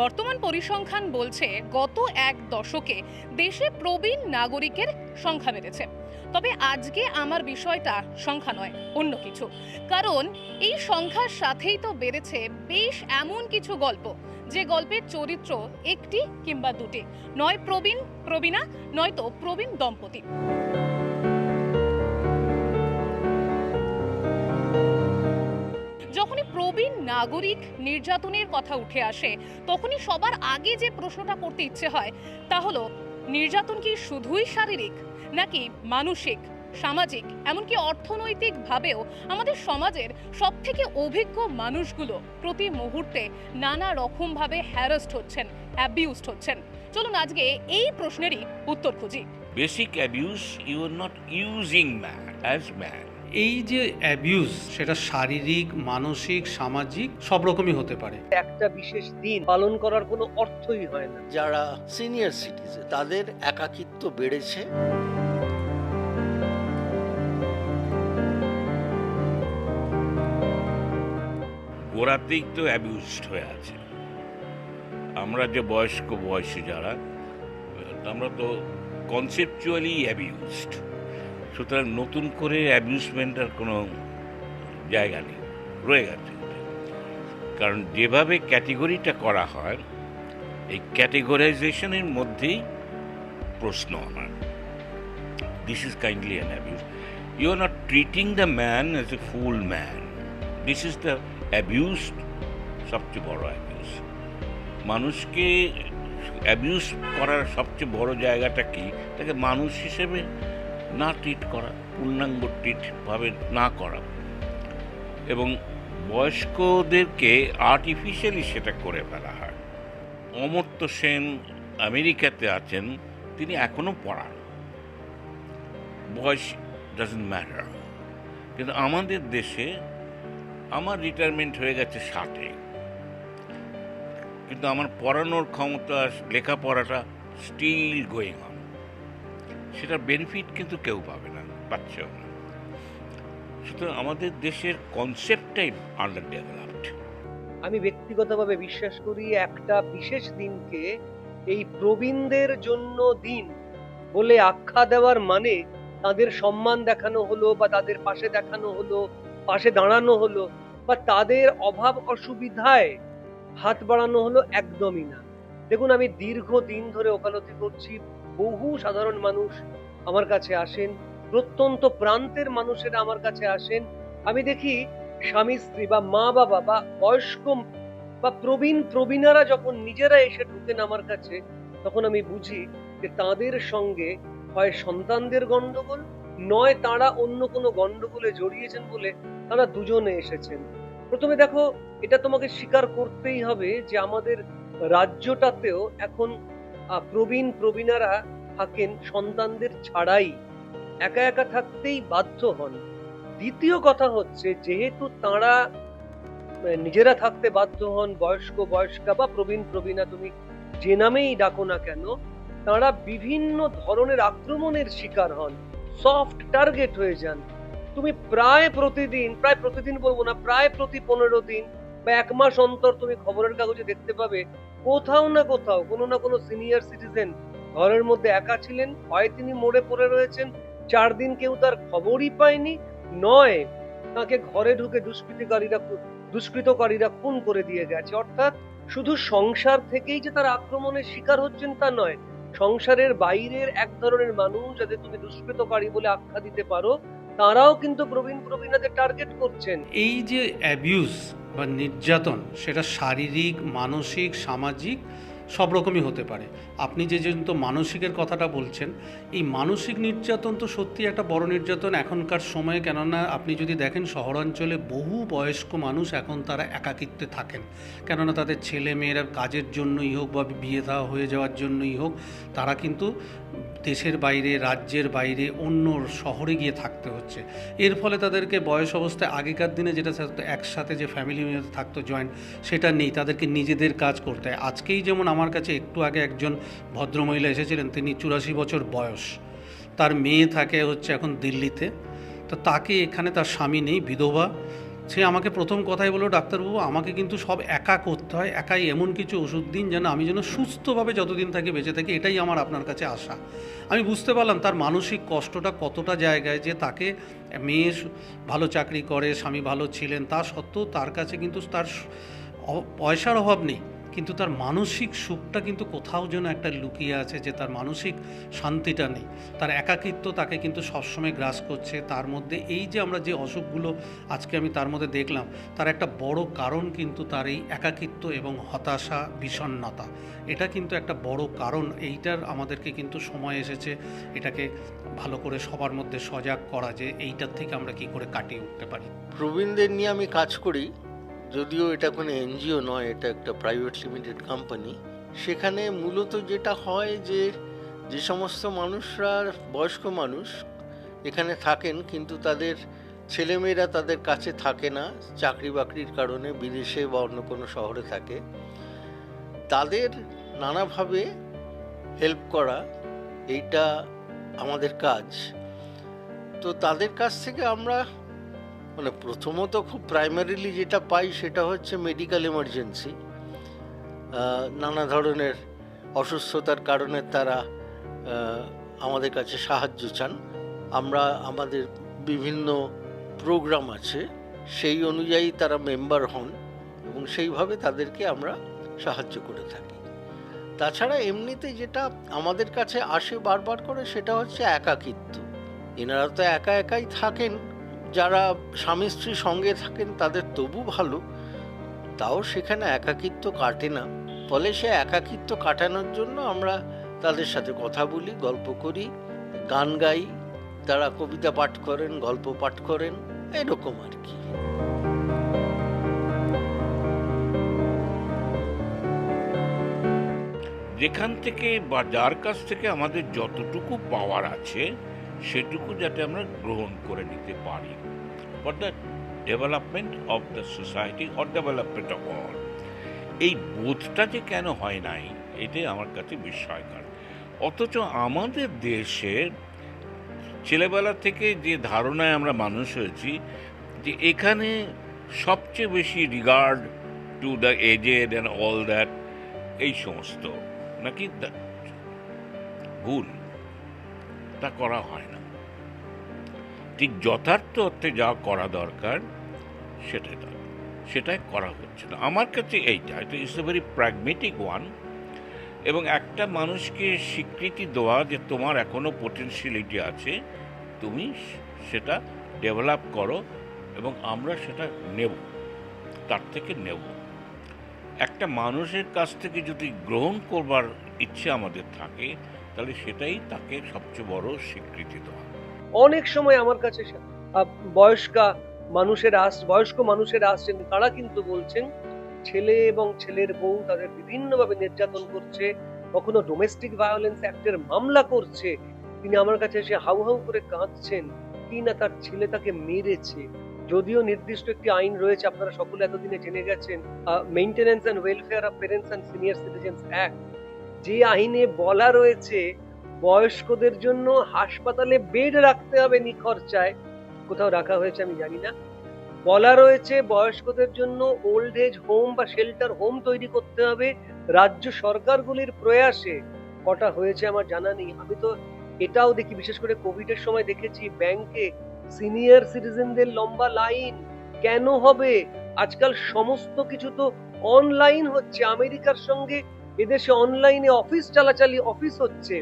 বর্তমান পরিসংখ্যান বলছে গত এক দশকে দেশে প্রবীণ নাগরিকের সংখ্যা বেড়েছে। তবে আজকে আমার বিষয়টা সংখ্যা নয়, অন্য কিছু। কারণ এই সংখ্যার সাথেই তো বেড়েছে বেশ এমন কিছু গল্প, যে গল্পের চরিত্র একটি কিংবা দুটি। নয় প্রবীণ, প্রবীণা, নয়তো প্রবীণ দম্পতি। যখনই প্রবীণ নাগরিক নির্যাতনের কথা উঠে আসে তখনই সবার আগে যে প্রশ্নটা করতে ইচ্ছে হয় তা হলো নির্যাতন কি শুধুই শারীরিক নাকি মানসিক সামাজিক এমনকি অর্থনৈতিকভাবেও আমাদের সমাজের সব থেকে অভিজ্ঞ মানুষগুলো প্রতি মুহূর্তে নানা রকমভাবে হ্যারাসড হচ্ছেন অ্যাবিউজড হচ্ছেন চলুন আজকে এই প্রশ্নেরই উত্তর খুঁজি basic abuse, you are not using man as man. এই যে অ্যাবিউজ সেটা শারীরিক মানসিক সামাজিক সব রকমই হতে পারে। একটা বিশেষ দিন পালন করার কোনো অর্থই হয় না। যারা সিনিয়র সিটিজেন তাদের একাকিত্ব বেড়েছে। গোড়াতেই তো অ্যাবিউজড হয়ে আছে। আমরা যে বয়স্ক বয়সী যারা আমরা তো কনসেপচুয়ালি অ্যাবিউজড সুতরাং নতুন করে অ্যাবিউজমেন্টের কোনো জায়গা নেই, রয়ে গেছে। কারণ যেভাবে ক্যাটেগরিটা করা হয়, এই ক্যাটেগরাইজেশনের মধ্যেই প্রশ্ন আমার। This is kindly an abuse you are not treating the man as a full man this is the abuse সবচেয়ে বড় অ্যাবিউজ মানুষকে অ্যাবিউজ করার সবচেয়ে বড় জায়গাটা কি? তাকে মানুষ হিসেবে না ট্রিট করা, পূর্ণাঙ্গ ট্রিটভাবে না করা। এবং বয়স্কদেরকে আর্টিফিশিয়ালি সেটা করে ফেলা হয়। অমর্ত্য সেন আমেরিকাতে আছেন, তিনি এখনও পড়ান। বয়স ডাজন্ট ম্যাটার কিন্তু আমাদের দেশে আমার রিটায়ারমেন্ট হয়ে গেছে ষাটে। কিন্তু আমার পড়ানোর ক্ষমতা, লেখাপড়াটা স্টিল গোয়িং সেটার বেনিফিট কিন্তু কেউ পাবে না পাচ্ছেও না। সুতরাং আমাদের দেশের কনসেপ্টটাই আন্ডার ডেভেলপড আমি ব্যক্তিগতভাবে বিশ্বাস করি একটা বিশেষ দিনকে এই প্রবীণদের জন্য দিন বলে আখ্যা দেওয়ার মানে তাদের সম্মান দেখানো হলো বা তাদের পাশে দেখানো হলো, পাশে দাঁড়ানো হলো বা তাদের অভাব অসুবিধায় হাত বাড়ানো হলো একদমই না। দেখুন, আমি দীর্ঘ দিন ধরে ওকালতি করছি বহু সাধারণ মানুষ আমার কাছে আসেন, প্রত্যন্ত প্রান্তের মানুষেরা আমার কাছে আসেন। আমি দেখি স্বামী, স্ত্রী বা মা, বাবা বা বয়স্ক বা প্রবীণ, প্রবীণারা যখন নিজেরা এসে ঢুকেন আমার কাছে, তখন আমি বুঝি যে তাদের সঙ্গে হয় সন্তানদের গন্ডগোল নয় তারা অন্য কোনো গন্ডগোলে জড়িয়েছেন বলে তারা দুজনে এসেছেন। প্রথমে দেখো, এটা তোমাকে স্বীকার করতেই হবে যে আমাদের রাজ্যটাতেও এখন প্রবীণ প্রবীণারা থাকেন সন্তানদের ছাড়াই। একা একা থাকতেই বাধ্য হন। দ্বিতীয় কথা হচ্ছে, যেহেতু তারা নিজেরা থাকতে বাধ্য হন, বয়স্ক, বয়স্কা বা প্রবীণ প্রবীণা তুমি যে নামেই ডাকো না কেন, তারা বিভিন্ন ধরনের আক্রমণের শিকার হন সফট টার্গেট হয়ে যান। তুমি প্রায় প্রতিদিন প্রায় প্রতিদিন বলব না, প্রায় প্রতি পনেরো দিন বা এক মাস অন্তর তুমি খবরের কাগজে দেখতে পাবে কোথাও না কোথাও কোনো না কোনো সিনিয়র সিটিজেন ঘরের মধ্যে একা ছিলেন, হয় তিনি মরে পড়ে রয়েছেন, চার দিন কেউ তার খবরই পায়নি, নয়, তাকে ঘরে ঢুকে দুষ্কৃতিকারীরা দুষ্কৃতকারীরা খুন করে দিয়ে গেছে। অর্থাৎ শুধু সংসার থেকেই যে তার আক্রমণের শিকার হচ্ছেন তা নয়, সংসারের বাইরের এক ধরনের মানুষ যাদের তুমি দুষ্কৃতকারী বলে আখ্যা দিতে পারো তারাও কিন্তু প্রবীণ প্রবীণাদের টার্গেট করছেন। এই যে অ্যাবিউজ বা নির্যাতন, সেটা শারীরিক, মানসিক, সামাজিক সব রকমই হতে পারে। আপনি যে যেহেতু মানসিকের কথাটা বলছেন, এই মানসিক নির্যাতন তো সত্যি একটা বড় নির্যাতন। এখনকার সময়ে কেননা আপনি যদি দেখেন শহরাঞ্চলে বহু বয়স্ক মানুষ এখন তারা একাকিত্বে থাকেন। কেননা তাদের ছেলে মেয়েরা কাজের জন্যই হোক বা বিয়ে দেওয়া হয়ে যাওয়ার জন্যই হোক, তারা কিন্তু দেশের বাইরে, রাজ্যের বাইরে অন্য শহরে গিয়ে থাকতে হচ্ছে। এর ফলে তাদেরকে বয়স অবস্থায় আগেকার দিনে যেটা একসাথে যে ফ্যামিলি থাকতো জয়েন্ট সেটা নেই। তাদেরকে নিজেদের কাজ করতে হয়। আজকেই যেমন আমার কাছে একটু আগে একজন ভদ্রমহিলা এসেছিলেন, তিনি চুরাশি বছর বয়স। তার মেয়ে থাকে হচ্ছে এখন দিল্লিতে। তো তাকে এখানে তার স্বামী নেই, বিধবা। সে আমাকে প্রথম কথাই বলল, ডাক্তারবাবু, আমাকে কিন্তু সব একা করতে হয়, একাই এমন কিছু ওষুধ দিন যেন আমি যেন সুস্থভাবে যতদিন থাকি বেঁচে থাকি, এটাই আমার আপনার কাছে আশা। আমি বুঝতে পারলাম তার মানসিক কষ্টটা কতটা জায়গায় যে তাকে মেয়ে ভালো চাকরি করে, স্বামী ভালো ছিলেন, তা সত্ত্বেও তার কাছে কিন্তু তার পয়সার অভাব নেই। কিন্তু তার মানসিক সুখটা কিন্তু কোথাও যেন একটা লুকিয়ে আছে যে তার মানসিক শান্তিটা নেই। তার একাকিত্ব তাকে কিন্তু সবসময় গ্রাস করছে। তার মধ্যে এই যে আমরা যে অসুখগুলো আজকে আমি তার মধ্যে দেখলাম, তার একটা বড় কারণ কিন্তু তার এই একাকিত্ব এবং হতাশা, বিষণ্ণতা। এটা কিন্তু একটা বড় কারণ। এইটার আমাদেরকে কিন্তু সময় এসেছে এটাকে ভালো করে সবার মধ্যে সজাগ করা যে এইটার থেকে আমরা কি করে কাটিয়ে উঠতে পারি। প্রবীণদের নিয়ে আমি কাজ করি। যদিও এটা কোনো এনজিও নয়, এটা একটা প্রাইভেট লিমিটেড কোম্পানি সেখানে মূলত যেটা হয় যে যে সমস্ত মানুষরা, বয়স্ক মানুষ এখানে থাকেন, কিন্তু তাদের ছেলেমেয়েরা তাদের কাছে থাকে না চাকরি বাকরির কারণে বিদেশে বা অন্য কোনো শহরে থাকে। তাদের নানাভাবে হেল্প করা, এইটা আমাদের কাজ। তো তাদের কাছ থেকে আমরা মানে প্রথমত খুব প্রাইমারিলি যেটা পাই সেটা হচ্ছে মেডিকেল এমার্জেন্সি নানা ধরনের অসুস্থতার কারণে তারা আমাদের কাছে সাহায্য চান। আমরা, আমাদের বিভিন্ন প্রোগ্রাম আছে, সেই অনুযায়ী তারা মেম্বার হন এবং সেইভাবে তাদেরকে আমরা সাহায্য করে থাকি। তাছাড়া এমনিতে যেটা আমাদের কাছে আসে বারবার করে সেটা হচ্ছে একাকিত্ব। এনারা তো একা একাই থাকেন যারা স্বামী স্ত্রী সঙ্গে থাকেন তাদের তবু ভালো, তাও সেখানে একাকিত্ব কাটে না। ফলে সে একাকিত্ব কাটানোর জন্য আমরা তাদের সাথে কথা বলি, গল্প করি, গান গাই, তারা কবিতা পাঠ করেন, গল্প পাঠ করেন, এরকম আর কি। যেখান থেকে বা যার কাছ থেকে আমাদের যতটুকু পাওয়ার আছে সেটুকু যাতে আমরা গ্রহণ করে নিতে পারি। For the development of the society or development of all এই বোধটা যে কেন হয় নাই, এটাই আমার কাছে বিস্ময়কর। অথচ আমাদের দেশে ছেলেবেলা থেকে যে ধারণায় আমরা মানুষ হয়েছি, যে এখানে সবচেয়ে বেশি regard to the aged and all that এই সমস্ত। নাকি ভুল? তা করা হয় না। ঠিক যথার্থ অর্থে যা করা দরকার, সেটাই সেটাই করা হচ্ছে না। আমার কাছে এইটা, এটা it's a very pragmatic one এবং একটা মানুষকে স্বীকৃতি দেওয়া যে তোমার এখনও পোটেনশিয়ালিটি আছে, তুমি সেটা ডেভেলপ করো এবং আমরা সেটা নেব, তার থেকে নেব। একটা মানুষের কাছ থেকে যদি গ্রহণ করবার ইচ্ছে আমাদের থাকে তাহলে সেটাই তাকে সবচেয়ে বড় স্বীকৃতি দেওয়া। অনেক সময় আমার কাছে বয়স্কা মানুষেরা আস বয়স্ক মানুষেরা আসছেন, তারা কিন্তু বলছেন, ছেলে এবং ছেলের বউ তাদের বিভিন্নভাবে নির্যাতন করছে, কখনো ডোমেস্টিক ভায়োলেন্স অ্যাক্টের মামলা করছে, তিনি আমার কাছে এসে হাউ হাউ করে কাঁদছেন, কি না তার ছেলে তাকে মেরেছে। যদিও নির্দিষ্ট একটি আইন রয়েছে, আপনারা সকলে এতদিনে জেনে গেছেন maintenance and welfare of parents and senior citizens act যে আইনে বলা রয়েছে, বয়স্কদের জন্য হাসপাতালে বেড রাখতে হবে নিখরচায়, কোথাও রাখা হয়েছে আমি জানি না। বলা রয়েছে বয়স্কদের জন্য ওল্ড এজ হোম বা শেল্টার হোম তৈরি করতে হবে। রাজ্য সরকারগুলির প্রয়াসে কটা হয়েছে আমার জানা নেই। আমি তো এটাও দেখি, বিশেষ করে কোভিডের সময় দেখেছি ব্যাংকে সিনিয়র সিটিজেনদের লম্বা লাইন। কেন হবে? আজকাল সমস্ত কিছু তো অনলাইন হচ্ছে। আমেরিকার সঙ্গে এদেশে অনলাইনে অফিস চালাচালি অফিস হচ্ছে।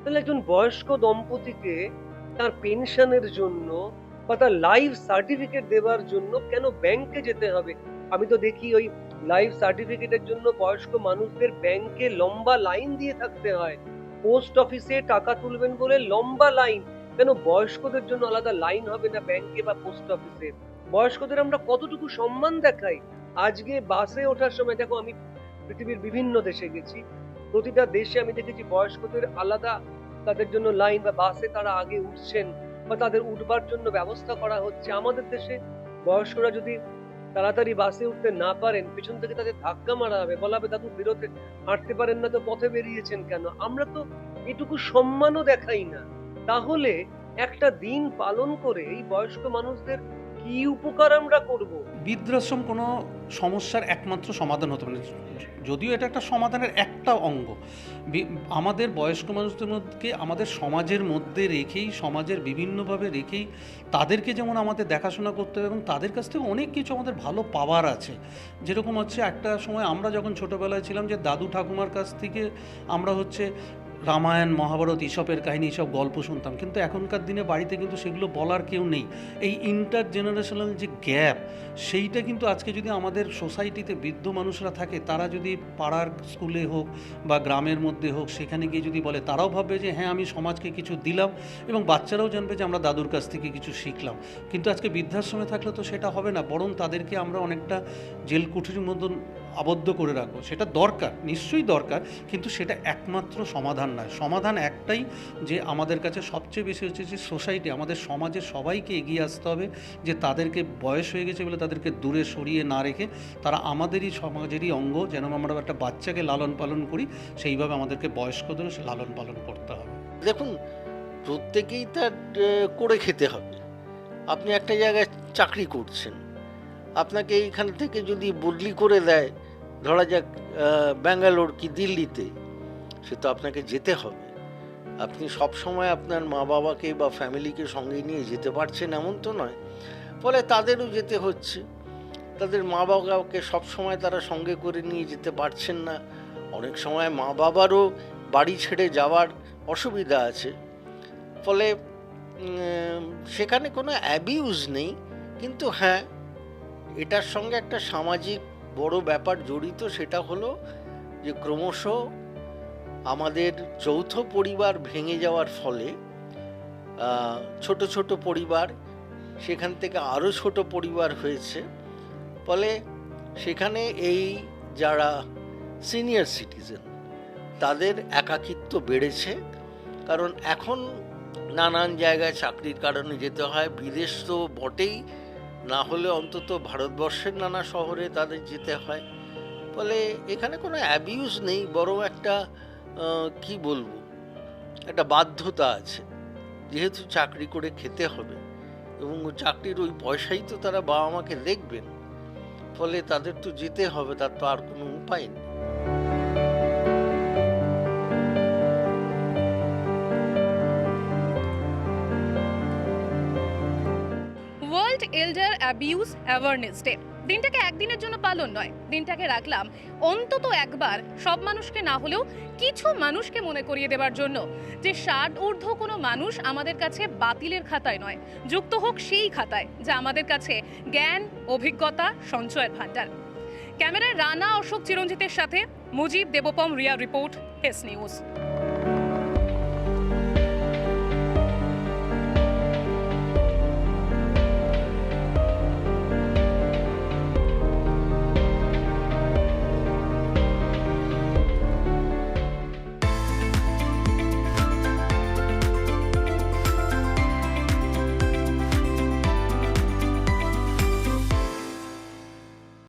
তাহলে একজন বয়স্ক দম্পতিকে তার পেনশনের জন্য বা তার লাইফ সার্টিফিকেট দেওয়ার জন্য কেন ব্যাংকে যেতে হবে? আমি তো দেখি ওই লাইফ সার্টিফিকেটের জন্য বয়স্ক মানুষদের ব্যাংকে লম্বা লাইন দিয়ে থাকতে হয়। পোস্ট অফিসে টাকা তুলবেন বলে লম্বা লাইন কেন বয়স্কদের জন্য আলাদা লাইন হবে না ব্যাংকে বা পোস্ট অফিসে বয়স্কদের আমরা কতটুকু সম্মান দেখাই? আজকে বাসে ওঠার সময়, দেখো আমি পৃথিবীর বিভিন্ন দেশে গেছি। প্রতিটা দেশে আমি দেখেছি বয়স্কদের আলাদা তাদের জন্য লাইন বা বাসে তারা আগে উঠছেন বা তাদের উঠবার জন্য ব্যবস্থা করা হচ্ছে। আমাদের দেশে বয়স্করা যদি তাড়াতাড়ি বাসে উঠতে না পারেন, পেছন থেকে তাদের ধাক্কা মারা হবে। বলা হবে দাদু বেরোতে হাঁটতে পারেন না তো পথে বেরিয়েছেন কেন? আমরা তো এটুকু সম্মানও দেখাই না। তাহলে একটা দিন পালন করে এই বয়স্ক মানুষদের কি উপকার আমরা করব? বৃদ্ধাশ্রম কোনো সমস্যার একমাত্র সমাধান হতে পারে। যদিও এটা একটা সমাধানের একটা অঙ্গ আমাদের বয়স্ক মানুষদের মধ্যে, আমাদের সমাজের মধ্যে রেখেই, সমাজের বিভিন্নভাবে রেখেই তাদেরকে যেমন আমাদের দেখাশোনা করতে হবে এবং তাদের কাছ থেকে অনেক কিছু আমাদের ভালো পাওয়ার আছে যেরকম হচ্ছে একটা সময় আমরা যখন ছোটোবেলায় ছিলাম যে দাদু ঠাকুমার কাছ থেকে আমরা হচ্ছে রামায়ণ, মহাভারত ইসবের কাহিনী সব গল্প শুনতাম। কিন্তু এখনকার দিনে বাড়িতে কিন্তু সেগুলো বলার কেউ নেই। এই ইন্টার জেনারেশনাল যে গ্যাপ সেইটা কিন্তু আজকে যদি আমাদের সোসাইটিতে বৃদ্ধ মানুষরা থাকে, তারা যদি পাড়ার স্কুলে হোক বা গ্রামের মধ্যে হোক, সেখানে গিয়ে যদি বলে, তারাও ভাববে যে হ্যাঁ আমি সমাজকে কিছু দিলাম এবং বাচ্চারাও জানবে যে, আমরা দাদুর কাছ থেকে কিছু শিখলাম। কিন্তু আজকে বৃদ্ধাশ্রমে থাকলে তো সেটা হবে না, বরং তাদেরকে আমরা অনেকটা জেল কুঠির মতন আবদ্ধ করে রাখব। সেটা দরকার, নিশ্চয়ই দরকার, কিন্তু সেটা একমাত্র সমাধান নয়। সমাধান একটাই যে আমাদের কাছে সবচেয়ে বেশি হচ্ছে যে সোসাইটি, আমাদের সমাজে সবাইকে এগিয়ে আসতে হবে যে তাদেরকে বয়স হয়ে গেছে বলে তাদেরকে দূরে সরিয়ে না রেখে তারা আমাদেরই সমাজেরই অঙ্গ, যেন আমরা একটা বাচ্চাকে লালন পালন করি, সেইভাবে আমাদেরকে বয়স্কদেরও লালন পালন করতে হবে। দেখুন, প্রত্যেকেই তার করে খেতে হবে। আপনি একটা জায়গায় চাকরি করছেন। আপনাকে এইখান থেকে যদি বদলি করে দেয় ধরা যাক ব্যাঙ্গালোর কি দিল্লিতে, সে তো আপনাকে যেতে হবে। আপনি সব সময় আপনার মা বাবাকে বা ফ্যামিলিকে সঙ্গে নিয়ে যেতে পারছেন এমন তো নয়। ফলে তাদেরও যেতে হচ্ছে। তাদের মা বাবাকে সব সময় তারা সঙ্গে করে নিয়ে যেতে পারছেন না। অনেক সময় মা বাবারও বাড়ি ছেড়ে যাওয়ার অসুবিধা আছে। ফলে সেখানে কোনো অ্যাবিউজ নেই। কিন্তু হ্যাঁ এটার সঙ্গে একটা সামাজিক বড় ব্যাপার জড়িত সেটা হলো যে ক্রমশ আমাদের যৌথ পরিবার ভেঙে যাওয়ার ফলে ছোট ছোট পরিবার, সেখান থেকে আরও ছোট পরিবার হয়েছে। ফলে সেখানে এই যারা সিনিয়র সিটিজেন তাদের একাকিত্ব বেড়েছে। কারণ এখন নানান জায়গায় চাকরির কারণে যেতে হয়, বিদেশ তো বটেই। না হলে অন্তত ভারতবর্ষের নানা শহরে তাদের যেতে হয়। ফলে এখানে কোনো অ্যাবিউজ নেই, বরং একটা কি বলব, একটা বাধ্যতা আছে। যেহেতু চাকরি করে খেতে হবে, এবং চাকরির ওই পয়সাই তো তারা বাবা মাকে দেখবেন, ফলে তাদের তো যেতে হবে, তার তো আর কোনো উপায় নেই। World elder abuse awareness day দিনটাকে একদিনের জন্য পালন নয়, দিনটাকে রাখলাম অন্তত একবার সব মানুষকে না হলেও কিছু মানুষকে মনে করিয়ে দেওয়ার জন্য। যে ষাট ঊর্ধ্ব কোনো মানুষ আমাদের কাছে বাতিলের খাতায় নয়, যুক্ত হোক সেই খাতায়, যা আমাদের কাছে জ্ঞান, অভিজ্ঞতা, সঞ্চয়ের ভাণ্ডার। ক্যামেরায় রানা অশোক চিরঞ্জিতের সাথে মুজিব দেবপম রিয়া রিপোর্ট হেস নিউজ